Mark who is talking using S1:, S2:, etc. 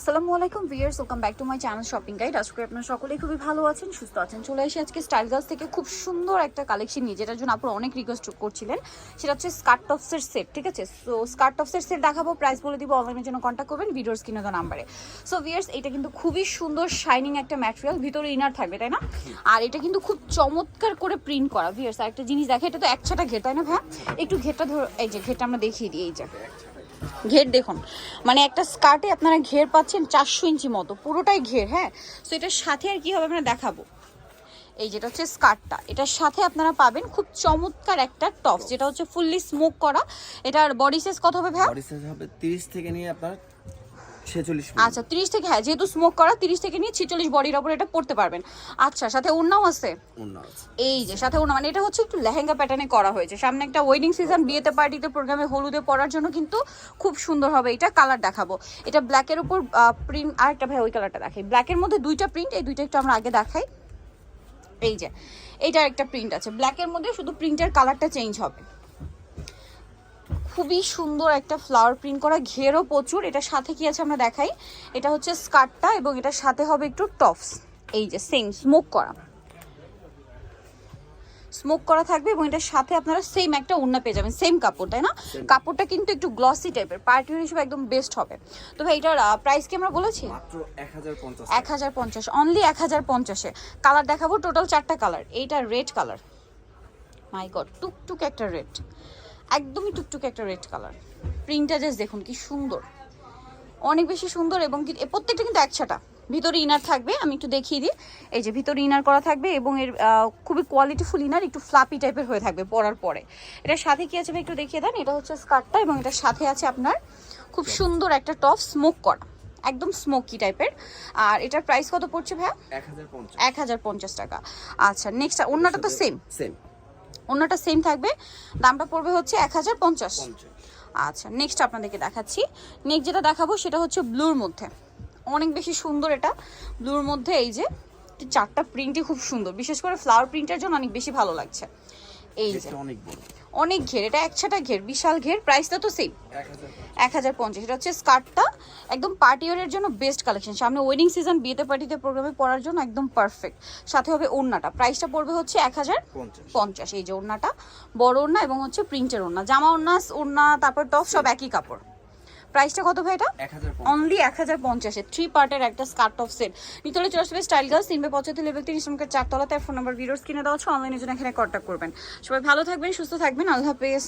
S1: আসসালামু আলাইকুম viewers welcome back to my channel shopping guide. আজকে আপনারা সকলেই খুবই ভালো আছেন, সুস্থ আছেন। চলে এসে আজকে স্টাইল গার্লস থেকে খুব সুন্দর একটা কালেকশন নিয়ে, যেটার জন্য আপনারা অনেক রিকোয়েস্ট করছিলেন। সেটা হচ্ছে স্কার্ট টপসের সেট, ঠিক আছে? সো স্কার্ট টপসের সেট দেখাবো প্রাইস বলে দিব অনলাইনের জন্য কন্ট্যাক্ট করবেন, ভিডিওর স্ক্রিনে দেওয়া নাম্বারে সো ভিয়ার্স এটা কিন্তু খুবই সুন্দর শাইনিং একটা ম্যাটেরিয়াল ভিতরে ইনার থাকবে, তাই না? আর এটা কিন্তু খুব চমৎকার করে প্রিন্ট করা ভিয়ার্স আর একটা জিনিস দেখে, এটা তো একছাটা ঘের, তাই না ভাই একটু ঘেরটা ধর, এই যে ঘেরটা আমরা দেখিয়ে দিই, এই যে। ঘের দেখুন। মানে একটা স্কার্টে আপনারা ঘের পাচ্ছেন চারশো ইঞ্চি মতো, পুরোটাই ঘের হ্যাঁ? তো এটার সাথে আর কি হবে আমরা দেখাবো। এই যেটা হচ্ছে স্কার্টটা এটার সাথে আপনারা পাবেন খুব চমৎকার একটা টপ যেটা হচ্ছে ফুললি স্মোক করা। এটার বডি সাইজ কত হবে ভাই
S2: বডি সাইজ হবে 30 থেকে নিয়ে আপনার 46
S1: আচ্ছা তিরিশ থেকে হ্যাঁ যেহেতু স্মোক করা তিরিশ থেকে নিয়ে ছিচল্লিশ বডির ওপর এটা পড়তে পারবেন। আচ্ছা সাথে ওড়নাও আছে?
S2: আছে।
S1: এই যে সাথে ওড়না মানে এটা হচ্ছে একটু লেহেঙ্গা প্যাটার্নে করা হয়েছে। সামনে একটা ওয়েডিং সিজন বিয়েতে পার্টিতে প্রোগ্রামে হলুদে পরার জন্য কিন্তু খুব সুন্দর হবে। এটা কালার দেখাবো। এটা ব্ল্যাকের উপর প্রিন্ট আর একটা ভাই ওই কালারটা দেখাই। ব্ল্যাকের মধ্যে দুইটা প্রিন্ট এই দুইটা একটু আমরা আগে দেখাই। এই যে এইটার একটা প্রিন্ট আছে। ব্ল্যাকের মধ্যে শুধু প্রিন্টের কালারটা চেঞ্জ হবে। খুবই সুন্দর একটা ফ্লাওয়ার প্রিন্ট করা ঘেরও প্রচুর। এটা সাথে কি আছে আমরা দেখাই? এটা হচ্ছে স্কার্টটা এবং এটার সাথে হবে একটু টপস এই যে সেম স্মোক করা। স্মোক করা থাকবে এবং এটার সাথে আপনারা সেম একটা ওড়না পেয়ে যাবেন। সেম কাপড় তাই না? কাপড়টা কিন্তু একটু গ্লসি টাইপের পার্টি হিসেবে একদম বেস্ট হবে। তো ভাই এটার প্রাইস কি আমরা বলেছি? এক হাজার পঞ্চাশ অনলি এক হাজার পঞ্চাশে কালার দেখাবো টোটাল চারটা কালার এইটা রেড কালার মাই গড টুকটুক একটা রেড একদমই টুকটুক একটা রেড কালার প্রিন্টটা জাস্ট দেখুন কি সুন্দর। অনেক বেশি সুন্দর এবং প্রত্যেকটা কিন্তু একসাটা ভিতরে ইনার থাকবে আমি একটু দেখিয়ে দিই। এই যে ভিতরে ইনার করা থাকবে এবং এর খুবই কোয়ালিটিফুল ইনার একটু ফ্লাপি টাইপের হয়ে থাকবে পরার পরে। এটার সাথে কি আছে ভাই একটু দেখিয়ে দেন? এটা হচ্ছে স্কার্টটা এবং এটার সাথে আছে আপনার খুব সুন্দর একটা টপ স্মোক করা। একদম স্মোকি টাইপের আর এটার প্রাইস কত পড়ছে ভাইয়া? এক হাজার পঞ্চাশ। টাকা। আচ্ছা নেক্সট অন্যটা তো সেম
S2: সেম
S1: অন্যটা সেম থাকবে। দামটা পড়বে হচ্ছে এক হাজার পঞ্চাশ।
S2: 50
S1: আচ্ছা নেক্সট আপনাদেরকে দেখাচ্ছি। নেক্সট যেটা দেখাবো সেটা হচ্ছে ব্লুর মধ্যে। অনেক বেশি সুন্দর এটা। ব্লুর মধ্যে এই যে চারটা প্রিন্টই খুব সুন্দর। বিশেষ করে ফ্লাওয়ার প্রিন্টের জন্য অনেক বেশি ভালো লাগছে। এই যে।
S2: অনেক বড়।
S1: অনেক ঘের এটা একছাটা ঘের বিশাল ঘের প্রাইসটা তো সেম এক হাজার পঞ্চাশ এটা হচ্ছে স্কার্টটা একদম পার্টি ওয়ারের জন্য বেস্ট কালেকশন সামনে ওয়েডিং সিজন বিয়েতে পার্টিতে প্রোগ্রামে পড়ার জন্য একদম পারফেক্ট সাথে হবে ওড়নাটা প্রাইসটা পড়বে হচ্ছে এক হাজার পঞ্চাশ। এই যে ওড়নাটা বড় ওড়না এবং হচ্ছে প্রিন্টের ওড়না জামা ওড়না ওড়না তারপর টপ সব একই কাপড়। প্রাইসটা কত ভাই এটা? অনলি এক হাজার পঞ্চাশে। থ্রি পার্টের একটা স্কার্ট অফ সেট নিতলে চলে আসবে স্টাইল গার্লস তিনবে পঁচাত্তর লেভেল তিন ইসলামকে চারতলাতে ফোন নাম্বার ভিডিওস কিনে দেওয়া হচ্ছে অনলাইনের জন্য এখানে কন্ট্যাক্ট করবেন। সবাই ভালো থাকবেন সুস্থ থাকবেন আল্লাহ হাফেজ।